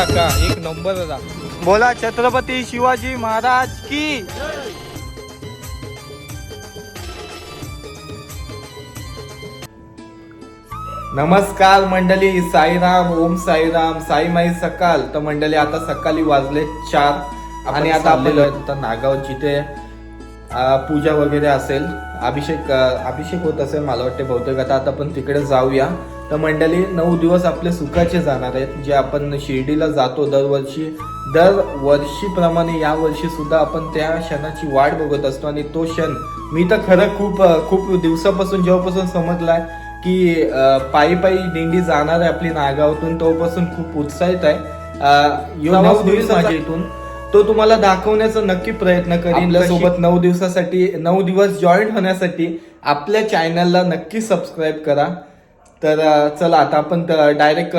येता का एक नंबर बोला छत्रपती शिवाजी महाराज की? नमस्कार मंडळी साईराम ओम साईराम साई माई सकाळ तर मंडळी आता सकाळी वाजले चार. आणि आता आपल्याला नागाव जिथे पूजा वगैरे असेल अभिषेक अभिषेक होत असेल मला वाटते बहुतेक. आता आता आपण तिकडे जाऊया. तर मंडळी नऊ दिवस आपले सुखाचे जाणार आहेत. जे आपण शिर्डीला जातो दरवर्षी दरवर्षीप्रमाणे या वर्षी सुद्धा आपण त्या क्षणाची वाट बघत असतो. आणि तो क्षण मी तर खरं खूप खूप दिवसापासून जेव्हापासून समजलाय की पायी पायी दिंडी जाणार आहे आपली नागावातून तेव्हापासून खूप उत्साहित आहे. इथून तो तुम्हाला दाखवण्याचा नक्की प्रयत्न करीन. सोबत नऊ दिवसासाठी नऊ दिवस जॉईन होण्यासाठी आपल्या चॅनलला नक्की सबस्क्राईब करा. तर चला आता आपण डायरेक्ट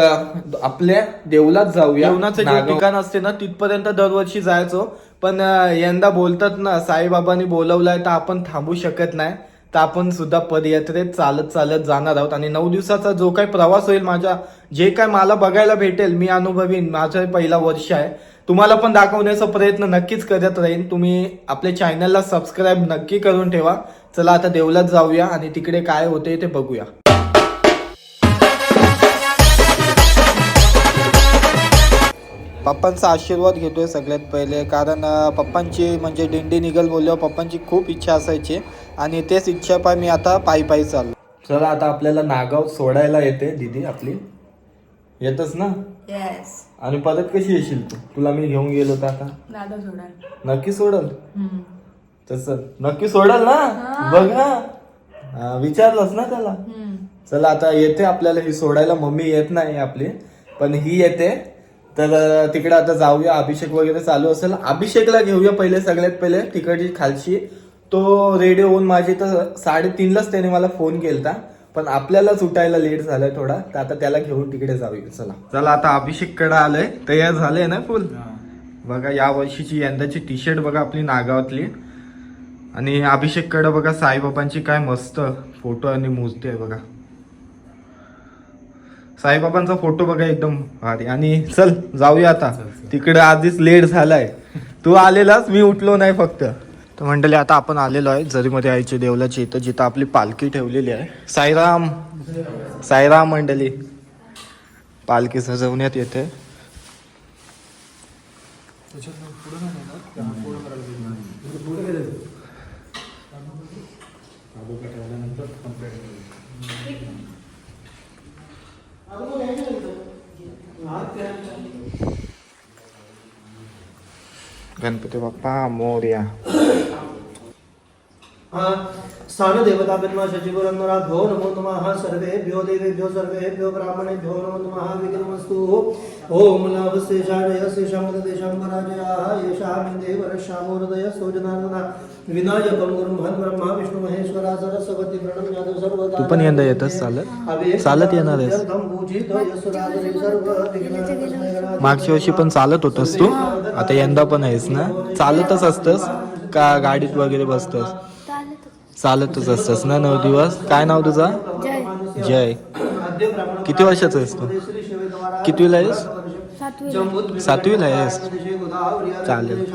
आपल्या देवलात जाऊया. जेवणाचं जे ठिकाण असते ना तिथपर्यंत दरवर्षी जायचो. पण यंदा बोलतात ना साईबाबांनी बोलवलंय तर आपण थांबू शकत नाही. तर आपण सुद्धा पदयात्रेत चालत चालत जाणार आहोत. आणि नऊ दिवसाचा जो काही प्रवास होईल माझा जे काय मला बघायला भेटेल मी अनुभवीन माझं पहिला वर्ष आहे. तुम्हाला पण दाखवण्याचा प्रयत्न नक्कीच करत राहीन. तुम्ही आपल्या चॅनलला सबस्क्राईब नक्की करून ठेवा. चला आता देवलात जाऊया आणि तिकडे काय होते ते बघूया. पप्पांचा आशीर्वाद घेतोय सगळ्यात पहिले. कारण अं, पप्पांची म्हणजे दिंडी निघल बोलल्यावर पप्पांची खूप इच्छा असायची. आणि तेच इच्छा पाय मी आता पायी पायी चाललो चला आता आपल्याला नागाव सोडायला येते दीदी आपली. येतच ना? येस आणि परत कशी येशील तू? तुला मी घेऊन गेलो तर आता? दादा नक्की सोडल? तसं. नक्की सोडल ना? बघ ना. हा, विचारलंस ना त्याला? चला आता येते आपल्याला. ही सोडायला मम्मी येत नाही आपली. पण ही येते. तर तिकडे आता जाऊया. अभिषेक वगैरे चालू असेल. अभिषेकला घेऊया पहिले सगळ्यात पहिले. तिकडची खालची. तो रेडिओ होऊन माझी तर साडेतीनलाच त्याने मला फोन केलता. पण आपल्यालाच उठायला लेट झालाय थोडा. तर आता त्याला घेऊन तिकडे जाऊया. चला. चला आता अभिषेककडे आलंय. तयार झालंय ना फुल? बघा या वर्षीची यंदाची टी शर्ट बघा आपली नागावातली. आणि अभिषेककडे बघा साईबाबांची काय मस्त फोटो आणि मूर्ती आहे बघा. साईबाबांचा फोटो बघा एकदम भारी. आणि चल जाऊया आता. तिकडे आधीच लेट झालाय. तू आलेलास मी उठलो नाही फक्त. तर मंडळी आता आपण आलेलो आहे जरीमध्ये आईच्या देवलाची इथं जिथं आपली पालखी ठेवलेली आहे. साईराम. साईराम मंडळी. पालखी सजवण्यात येते. गणपती बाप्पा मोर्या. स्थान देवता विद्मा शशिपुरंदराभ्यो नमो नमः। सर्वेभ्यो देवेभ्यो सर्वेभ्यो ब्राह्मणेभ्यो नमो नमः। विघ्नमस्तु ओम नवस्तेषाय यस्तेषां तेषां पराजयाः येषां देवरश्यामोदय सोजनार्दन। विनायकं गुरुं महन् ब्रह्मा विष्णु महेश्वरा सरस्वती प्रणम यादव सर्व तू पण यंदा येतच चालत? चालत येणार आहेस. मागच्या वर्षी पण चालत होतस तू? आता यंदा पण आहेस ना? चालतच असतस? का गाडीत वगैरे बसतस? चालतच असतस ना नऊ दिवस? काय नाव तुझं? जय. किती वर्षाचा आहेस तू? कितवीला आहेस? सातवीला आहेस. चालेल.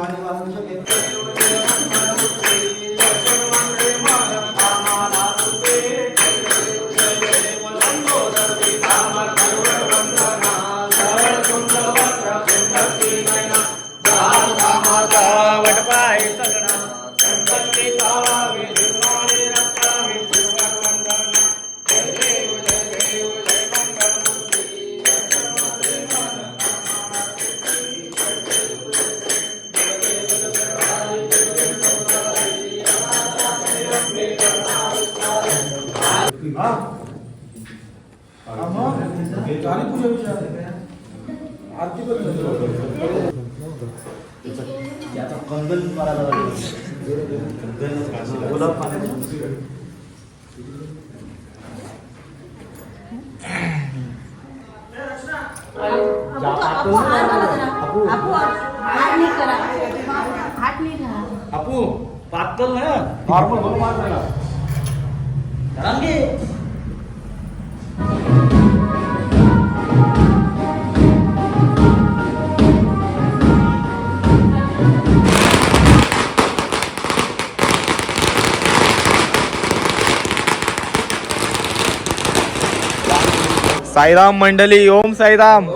साईराम मंडळी ओम साईराम.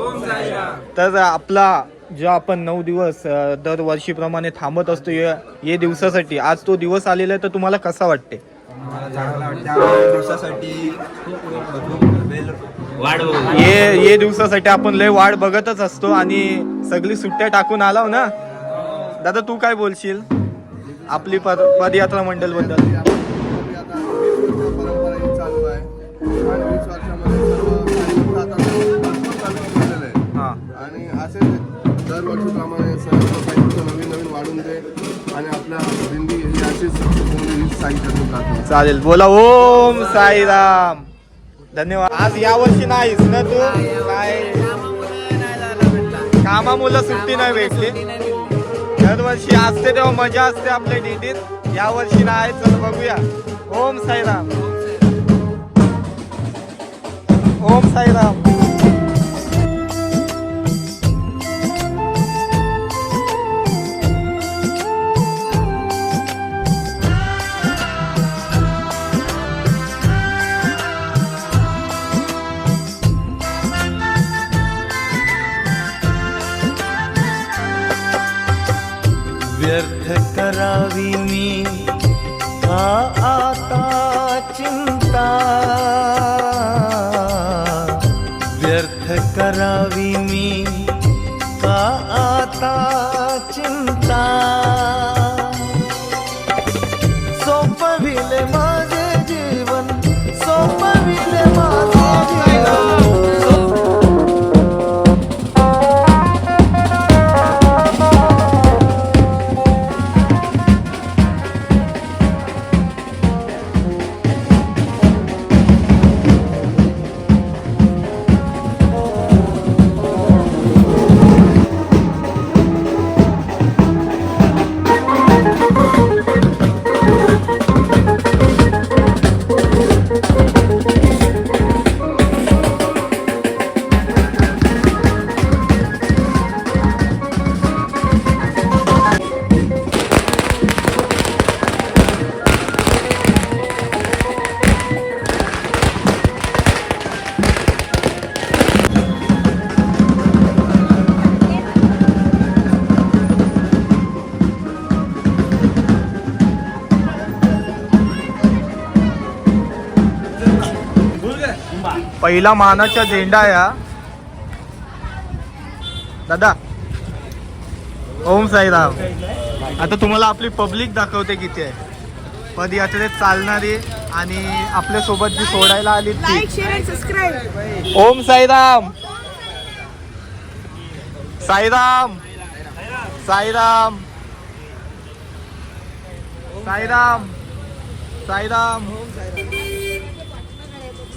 तर आपला जो आपण नऊ दिवस दरवर्षीप्रमाणे थांबत असतो या दिवसासाठी आज तो दिवस आलेला आहे तर तुम्हाला कसा वाटते? दिवसासाठी वाढ ये ये दिवसासाठी आपण लय वाट बघतच असतो आणि सगळी सुट्ट्या टाकून आलाव ना? दादा तू काय बोलशील? आपली पद पदयात्रा मंडळबद्दल चालेल बोला ओम साईराम. धन्यवाद. आज या वर्षी नाहीस ना तू? काय कामामुळे सुट्टी नाही भेटली. दरवर्षी असते तेव्हा मजा असते आपल्या डीटीत या वर्षी नाही चल बघूया. ओम साईराम. ओम साईराम. ഭാവി पहिला मानाचा झेंडा या दादा. ओम साईराम. आता तुम्हाला आपली पब्लिक दाखवते किती आहे. पदयात्रेत चालणारी आणि आपल्यासोबत जी सोडायला आली ती. लाईक शेअर आणि सबस्क्राईब ओम साईराम. साईराम.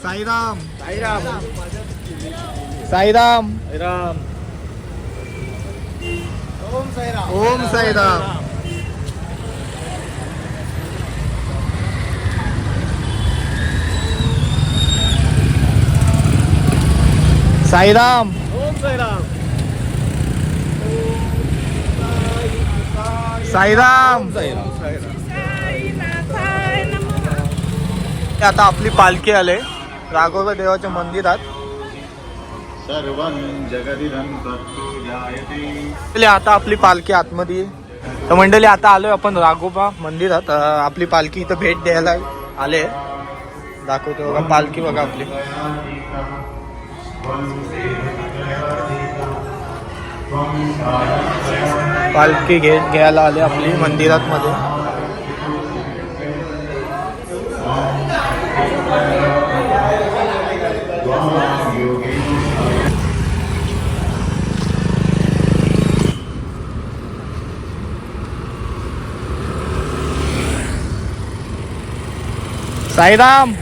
साईराम. साईराम. साईराम. साईराम. साईराम साईराम. ओम साईराम. ओम साईराम. साईराम. साईराम. आता आपली पालखी आले. राघोबा देवाच्या मंदिरात. पहिले आता आपली पालखी आतमध्ये तर मंडळी आता आलोय आपण राघोबा मंदिरात. आपली पालखी इथं भेट द्यायला आले दाखवतो बघा पालखी बघा आपली. पालखी घेत घ्यायला आले आपली मंदिरात मध्ये साईराम. साईराम.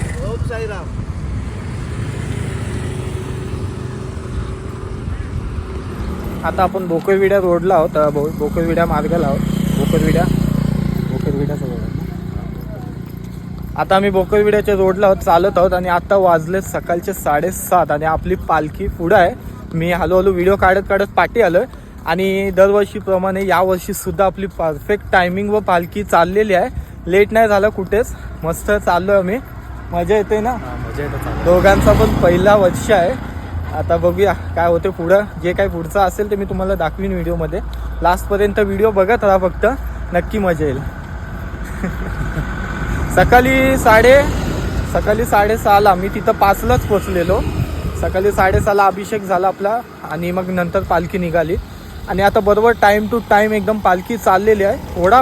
आता आपण भोकरविड्या रोडला आहोत भोकरविड्या मार्गाला आहोत भोकरविड्या आता आम्ही बोकरविड्याच्या रोडला आहोत चालत आहोत आणि आता वाजले सकाळचे साडेसात आणि आपली पालखी पुढं आहे. मी हळूहळू व्हिडिओ काढत काढत पाठी आलोय. आणि दरवर्षीप्रमाणे यावर्षी सुद्धा आपली परफेक्ट टायमिंग व पालखी चाललेली आहे. लेट नाही झालं कुठेच. मस्त चाललोय आम्ही. मजा येते ना? मजा येतं दोघांचा पण पहिला वर्ष आहे. आता बघूया काय होते पुढं. जे काय पुढचं असेल ते मी तुम्हाला दाखवीन व्हिडिओमध्ये लास्टपर्यंत व्हिडिओ बघत राहा फक्त. नक्की मजा येईल. सकाळी साडे सकाळी साडेसहाला मी तिथं पाचलाच पोचलेलो. सकाळी साडेसहाला अभिषेक झाला आपला आणि मग नंतर पालखी निघाली. आणि आता बरोबर टाइम टू टाइम एकदम पालखी चाललेली आहे. थोडा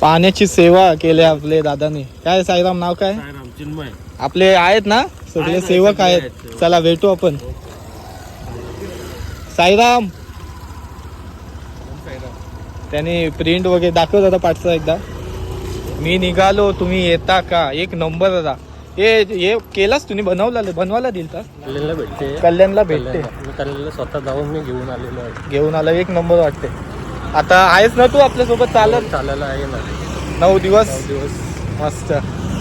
पाण्याची सेवा केली आपले दादाने. काय साईराम नाव काय? आपले आहेत ना? सगळे सेवक आहेत. चला भेटू आपण. साईराम! त्याने प्रिंट वगैरे दाखवत होता पाठचा एकदा. मी निघालो तुम्ही येता का? एक नंबर होता हे हे केलाच तुम्ही? बनवला बनवायला दिल का कल्याणला भेटते. कल्याणला भेटते. कल्याणला. स्वतः जाऊन मी घेऊन आलेलो आहे. घेऊन आला एक नंबर वाटते. आता आहेस ना तू आपल्यासोबत चालत? चालायला आहे ना. नऊ दिवस? दिवस. मस्त.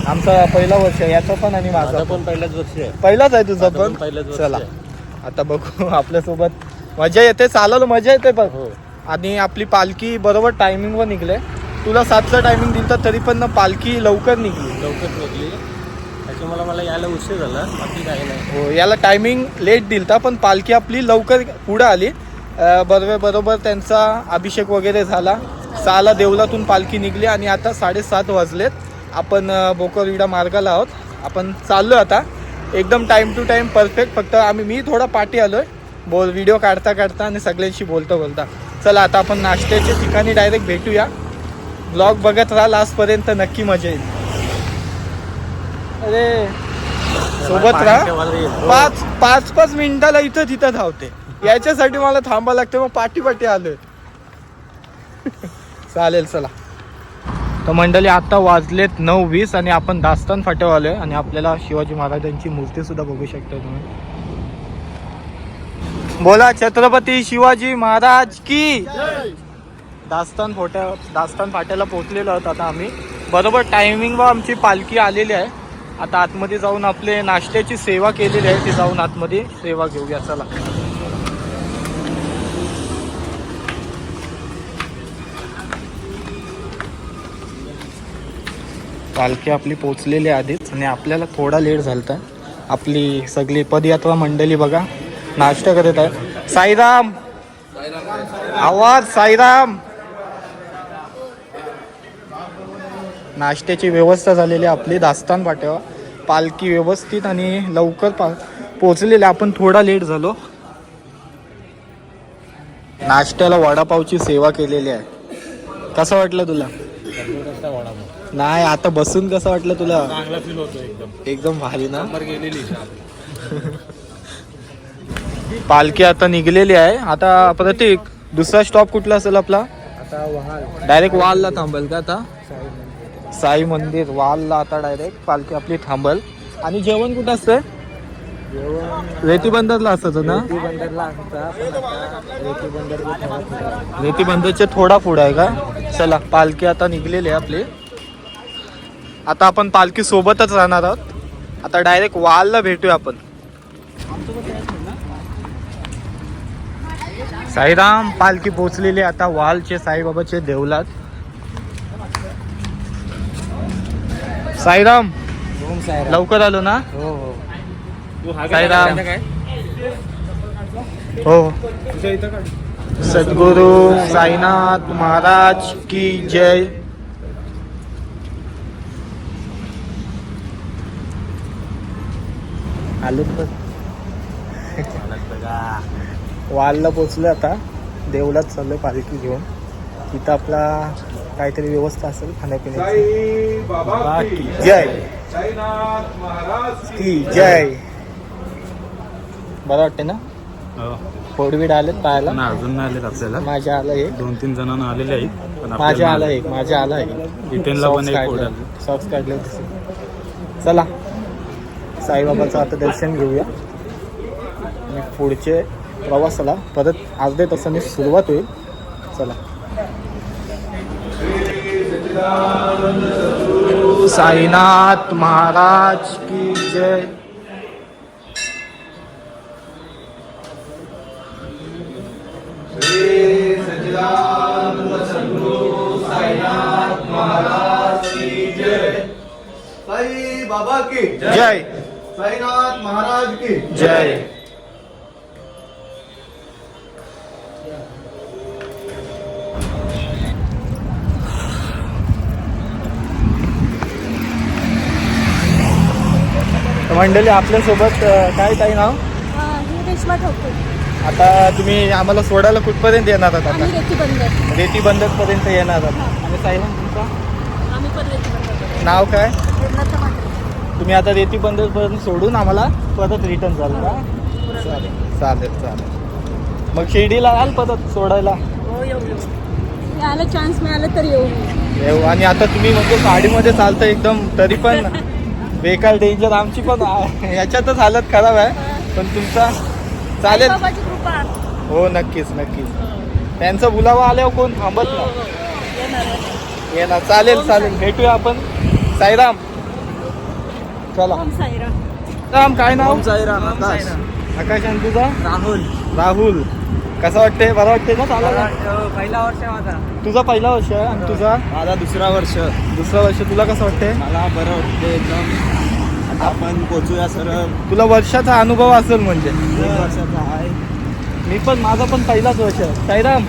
आमचा पहिला वर्ष आहे, याचा पण आणि माझा माझा पण. पहिल्याच वर्षी आहे. पहिलाच आहे तुझा माझा पण? पण पहिलाच वर्ष चला. आता बघू आपल्यासोबत मजा येते चालायला मजा येते पण. हो. आणि आपली पालखी बरोबर टायमिंगवर निघले. तुला सातचं टायमिंग दिलं तरी पण ना पालखी लवकर निघली. लवकर निघली. त्याच्यामुळे मला यायला उशीर झाला. बाकी काही नाही. हो याला टायमिंग लेट दिलता पण पालखी आपली लवकर पुढे आली. बरोबर बरोबर त्यांचा अभिषेक वगैरे झाला. सहाला देवलातून पालखी निघली आणि आता साडेसात वाजलेत. आपण बोकरविडा मार्गाला आहोत. आपण चाललो आता. एकदम टाइम टू टाइम परफेक्ट फक्त आम्ही मी थोडा पाठी आलोय. बोल व्हिडिओ काढता काढता आणि सगळ्यांशी बोलता बोलता. चला आता आपण नाश्त्याच्या ठिकाणी डायरेक्ट भेटूया. ब्लॉग बघत राहा लास्टपर्यंत नक्की मजा येईल. अरे सोबत राहा. पाच पाच पाच मिनिटाला इथं तिथं धावते. याच्यासाठी मला थांबा लागते मग पाठीपाठी आलोय. चालेल चला. तर मंडळी आता वाजलेत नऊ वीस आणि आपण दास्तान फाट्यावर आलोय आणि आपल्याला शिवाजी महाराजांची मूर्ती सुद्धा बघू शकता तुम्ही. बोला छत्रपती शिवाजी महाराज की? दास्तान फोट्या दास्तान फाट्याला पोचलेलो आहोत आता आम्ही. बरोबर टायमिंगवर आमची पालखी आलेली आहे. आता आतमध्ये जाऊन आपले नाश्त्याची सेवा केलेली आहे. ती जाऊन आतमध्ये सेवा घेऊया. चला. पालखी आपली पोचलेली आहे आधीच आणि आपल्याला थोडा लेट झालता. आपली सगळी पदयात्रा मंडळी बघा नाश्ता करत आहे साईराम! आवाज साईराम! नाश्त्याची व्यवस्था झालेली आहे आपली दास्तान पाट्यावर पालखी व्यवस्थित आणि लवकर पा पोचलेली आपण थोडा लेट झालो. नाश्त्याला वडापावची सेवा केलेली आहे. कसं वाटलं तुला? नाही आता बसून कसं वाटलं तुला? एकदम. भारी ना? पालखी आता निघलेली आहे. आता प्रतीक दुसरा स्टॉप कुठला असेल आपला? डायरेक्ट वालला थांबेल का आता? साई मंदिर वालला आता डायरेक्ट पालखी आपली थांबल. आणि जेवण कुठं असतंय? रेती बंदरला असतं ना असता रेती बंदर रेती बंदरचे थोडा पुढं आहे. का? चला पालखी आता निघलेली आहे आपली. आता आपण पालखी सोबतच राहणार आहोत. आता डायरेक्ट वालला भेटूया आपण. साईराम पालखी पोचलेली आता वालचे साईबाबाचे देवलात. साईराम लवकर आलो ना? हो हो. साईराम. हो. सद्गुरु साईनाथ महाराज की जय. आलो वालला पोचलो आता. देवलात चाललोय पालखी घेऊन. तिथं आपला काहीतरी व्यवस्था असेल खाण्यापिण्याची. बाकी. जय. की जय. बरं वाटते ना? फोडवीड आलेत पाहायला. ना अजून नाही आलेत आपल्याला. माझ्या आलं एक. दोन तीन जणांना आलेले आहेत पण माझ्या आलं एक माझ्या आलं एक. जितेनला पण आलं. सॉक्स काढले होते चला. साईबाबाचं आता दर्शन घेऊया. आणि पुढचे प्रवासाला परत अर्ध्या तासाने सुरुवात होईल. चला. साईनाथ महाराज की जय। साई बाबा की जय। साईनाथ महाराज की जय। मंडळी आपल्यासोबत अं, काय ताई नाव? ही रेशमा ठोकते. आता तुम्ही आम्हाला सोडायला कुठपर्यंत येणार आहात आम्ही आता रेती बंदर. रेती बंदरपर्यंत येणार आहात. आणि तुमचा? आम्ही पण रेती बंदर नाव काय? तुम्ही आता रेती बंदरपर्यंत सोडून आम्हाला परत रिटर्न झालं का? चालेल चालेल चालेल. मग शिर्डीला आल परत सोडायला? हो येऊ चान्स मिळाला तर येऊ. येऊ. आणि आता तुम्ही म्हणजे गाडीमध्ये चालता एकदम तरी पण बेकार डेंजर आमची पण याच्यातच हालत खराब आहे. पण तुमचा चालेल. बाबाची कृपा. हो नक्कीच नक्कीच. त्यांचा बुलावा आल्यावर कोण थांबत ना येणार चालेल चालेल. भेटूया आपण. साईराम. चला. साईराम? राम काय नाव? साईराम आकाश. आकाश आणि तुझा? राहुल. राहुल. कसं वाटते बरं वाटते ना चालायला पहिला वर्ष माझा. तुझा पहिला वर्ष आहे आणि तुझा? माझा दुसरा वर्ष. दुसरा वर्ष तुला कसं वाटते मला बरं वाटते एकदम. आता आपण पोचूया सरळ. तुला वर्षाचा अनुभव असेल म्हणजे. एक वर्षाचा आहे. मी पण माझा पण पहिलाच वर्ष आहे. साईराम?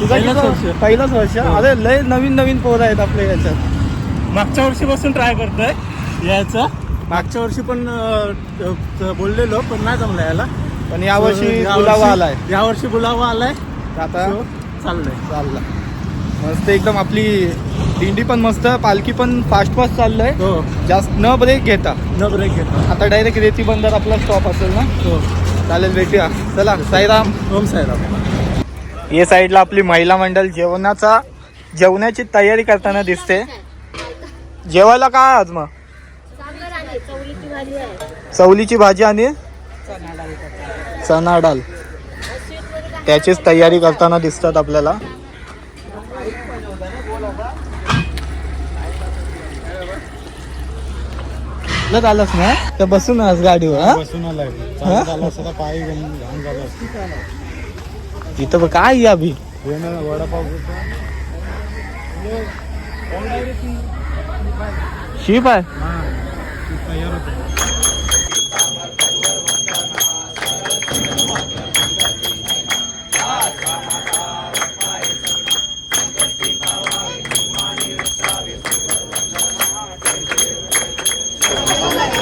तुझा पहिलाच वर्ष. पहिलाच वर्ष? अरे लय नवीन नवीन पोरं आहेत आपल्या याच्यात. मागच्या वर्षीपासून ट्राय करतोय यायचं मागच्या वर्षी पण अं, अं, बोललेलो पण नाही जमलं याला. पण यावर्षी यावर्षी- बुलावा आलाय. यावर्षी बुलावा आलाय. आता चाललंय. चालला. मस्त एकदम आपली दिंडी पण मस्त पालखी पण फास्ट फास्ट चाललंय. हो. जास्त न ब्रेक घेता. न ब्रेक घेतो. आता डायरेक्ट रेती बंदर आपला स्टॉप असेल ना? हो. चालेल भेटूया. चला साईराम. ओम साईराम. ये साईडला आपली महिला मंडळ जेवणाचा जेवणाची तयारी करताना दिसते. जेवायला काय आज मग? चवलीची भाजी आणि? चना डाल त्याचीच तयारी करताना दिसतात आपल्याला. आलास ना? तर बसून आज गाडीवर? बसून पाय झाला इथं काय या बी वडापाव शिप आहे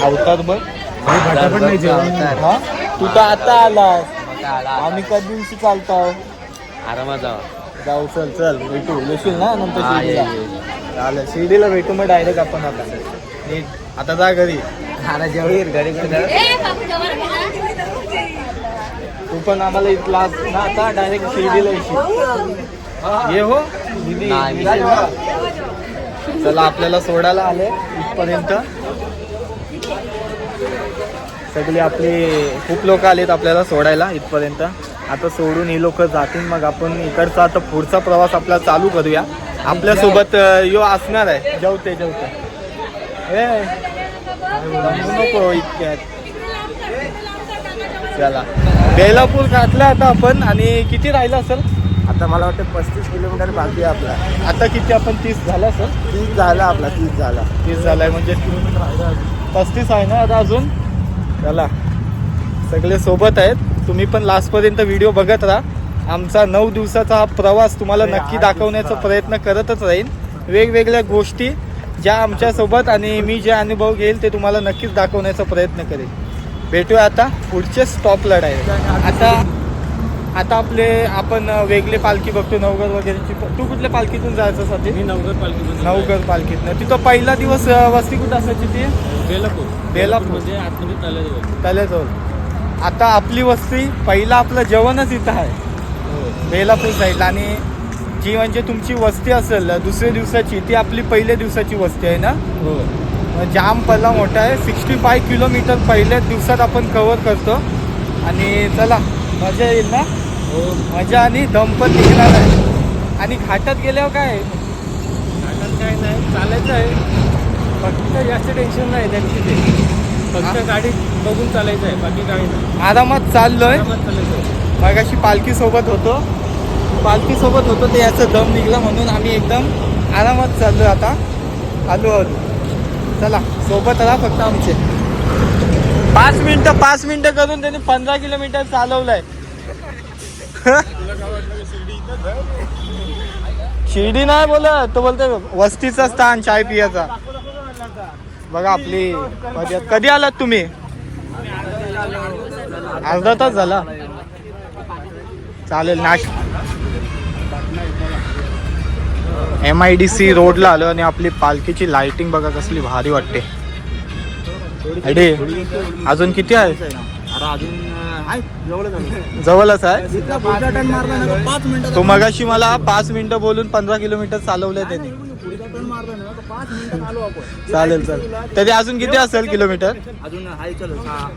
अवतार बघ. हा? तू तर आता आलास. आम्ही कधी दिवशी चालताव? आरामात जावा. जाऊ चल चल. भेटू. येशील ना नंतर शिर्डीला. चालेल. शिर्डीला भेटू मग डायरेक्ट आपण आता. नीट आता जा घरी. घरी तू पण आम्हाला इथला ना आता डायरेक्ट शिर्डीला येशील. ये हो. दीदी? चला आपल्याला सोडायला आले इथपर्यंत. सगळी आपली खूप लोक आलेत आपल्याला सोडायला इथपर्यंत. आता सोडून ही लोक जातील मग आपण इकडचा आता पुढचा प्रवास आपला चालू करूया. आपल्यासोबत यो असणार आहे. जेवते जेवते. दमू नको इतक्यात. चला. बेलापूर गाठला आता आपण आणि किती राहिलं असेल आता मला वाटतं पस्तीस किलोमीटर बाकी आहे आपला. आता किती आपण तीस झाला असेल तीस झाला आपला तीस झाला. तीस झालाय म्हणजे पस्तीस आहे ना आता अजून? चला. सगळे सोबत आहेत. तुम्ही पण लास्टपर्यंत व्हिडिओ बघत राहा. आमचा नऊ दिवसाचा हा प्रवास तुम्हाला नक्की दाखवण्याचा प्रयत्न करतच राहीन. वेगवेगळ्या गोष्टी ज्या आमच्यासोबत आणि मी जे अनुभव घेईल ते तुम्हाला नक्कीच दाखवण्याचा प्रयत्न करेल भेटूया आता पुढचे स्टॉपला डायरेक्ट आता आता आपले आपण वेगळे पालखी बघतो नवगर वगैरेची तू कुठल्या पालखीतून जायचं साठी मी नवगर पालखी नवगर पालखीतनं. तिथं पहिला दिवस वस्ती कुठं असायची ती? बेलापूर. बेलापूर. म्हणजे आतमध्ये तल्याजवळ आता आपली वस्ती पहिला आपलं जेवणच इथं आहे. बेलापूर साईडला आणि जी म्हणजे तुमची वस्ती असेल दुसऱ्या दिवसाची ती आपली पहिल्या दिवसाची वस्ती आहे ना? हो. जाम पल्ला मोठा आहे. सिक्स्टी फाय किलोमीटर पहिल्याच दिवसात आपण कव्हर करतो. आणि चला मजा येईल ना? हो मजा आणि दम पण निघणार आहे. आणि घाटात गेल्यावर काय? घाटात काय नाही चालायचं आहे. काही जास्त टेन्शन नाही त्यांची ते. फक्त गाडी बघून चालायचं आहे बाकी काही नाही. आरामात चाललोय. आरामात चालायचं आहे. मगाशी पालखी सोबत होतो. पालखी सोबत होतो ते याचं दम निघला म्हणून आम्ही एकदम आरामात चाललो आता. आलो आलो. चला सोबत राहा फक्त आमचे. पाच मिनिटं पाच मिनिटं करून त्यांनी पंधरा किलोमीटर चालवलंय. शिर्डी नाही बोलत. तो बोलतोय वस्तीचा स्थान चाय पियाचा. बघा आपली कधी आलात तुम्ही? अर्धा तास झाला. चालेल नाश एम आय डी सी रोडला आलो आणि आपली पालखीची लाइटिंग बघा कसली भारी वाटते. अडे अजून किती आहे? जवळच आहे. तो मगाशी मला पाच मिनिटं बोलून पंधरा किलोमीटर चालवलंय त्यांनी. चालेल चालेल. तरी अजून किती असेल किलोमीटर? अजून हाय चल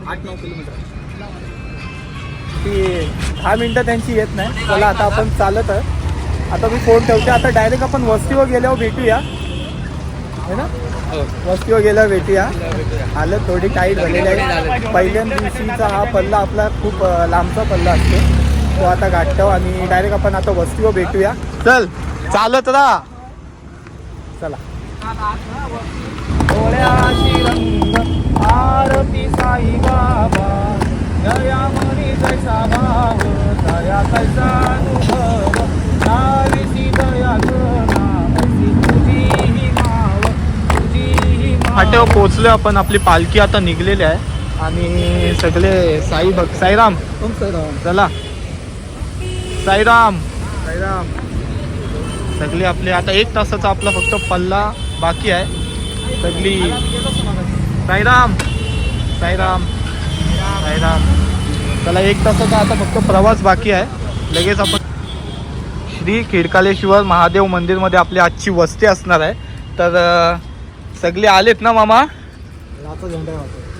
आठ नऊ किलोमीटर. ती दहा मिनिटं त्यांची येत नाही. चला आता आपण चालत आहे. आता मी फोन ठेवते. आता डायरेक्ट आपण वस्तीवर गेल्यावर भेटूया. है ना? वस्तीवर गेल्या भेटूया. आलं थोडी टाईट झालेली आहे. पहिल्या दिवशीचा हा पल्ला आपला खूप लांबचा पल्ला असतो. तो आता गाठतो आणि डायरेक्ट आपण आता वस्तीवर भेटूया. चल चालत राहा चला. आरती साई बाबा दयामणी जैसा भाव दया कैसा अनुभव दया नामसी तुझी ही माव तुझी ही फाट्यावर पोहोचलो आपण. आपली पालखी आता निघलेली आहे. आणि सगळे साई भक्त साईराम. चला. साईराम. साईराम. सगळी आपली आता एक तासाचा आपला फक्त पल्ला बाकी आहे. सगळी साईराम. साईराम. साईराम. चला एक तासाचा आता फक्त प्रवास बाकी आहे. लगेच आपण श्री खिडकालेश्वर महादेव मंदिरमध्ये आपली आजची वस्ती असणार आहे. तर सगळे आलेत ना मामा?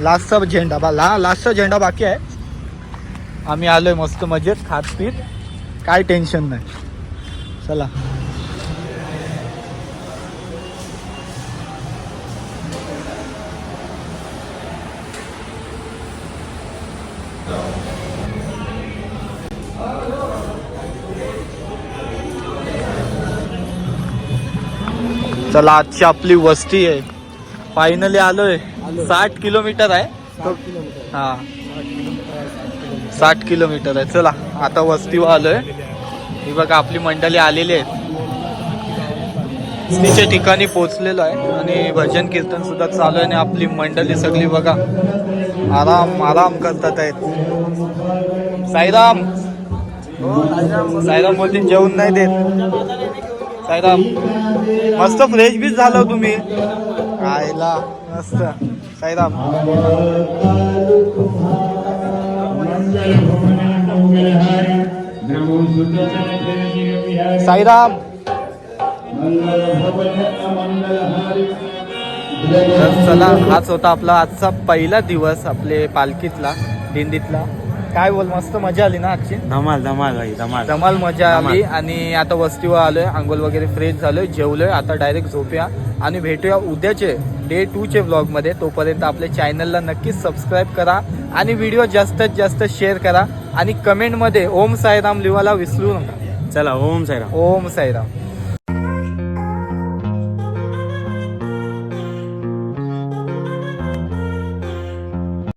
लास्टचा झेंडा बा ला लास्टचा झेंडा बाकी आहे. आम्ही आलोय मस्त मजेत खात पीत. काय टेन्शन नाही. चला. चला आजची आपली वस्ती आहे. फायनली आलोय. साठ किलोमीटर आहे. हा. साठ किलोमीटर आहे. चला आता वस्तीवर आलोय. ही बघा आपली मंडळी आलेली आहे वस्तीच्या ठिकाणी पोहोचलेलो आहे. आणि भजन कीर्तन सुद्धा चालू आहे. आणि आपली मंडळी सगळी बघा आराम आराम करतात आहेत. साईराम. साईराम बोलते जेवण नाही देत. साईराम मस्त फ्रेश बीच झालं तुम्ही. खायला मस्त. साईराम. साईराम. तर चला हाच होता आपला आजचा पहिला दिवस आपले पालखीतला दिंडीतला. काय बोल मस्त मजा आली ना आजची? धमाल धमाल भाई धमाल. धमाल मजा आली आणि आता वस्तीवर आलोय आंघोळ वगैरे फ्रेश झालोय जेवलोय. आता डायरेक्ट झोपूया आणि भेटूया उद्याचे डे टूचे ब्लॉगमध्ये तोपर्यंत आपल्या चॅनलला नक्कीच सबस्क्राईब करा आणि व्हिडिओ जास्तीत जास्त शेअर करा आणि कमेंटमध्ये ओम साईराम लिवायला विसरू नका. चला ओम साईराम. ओम साईराम.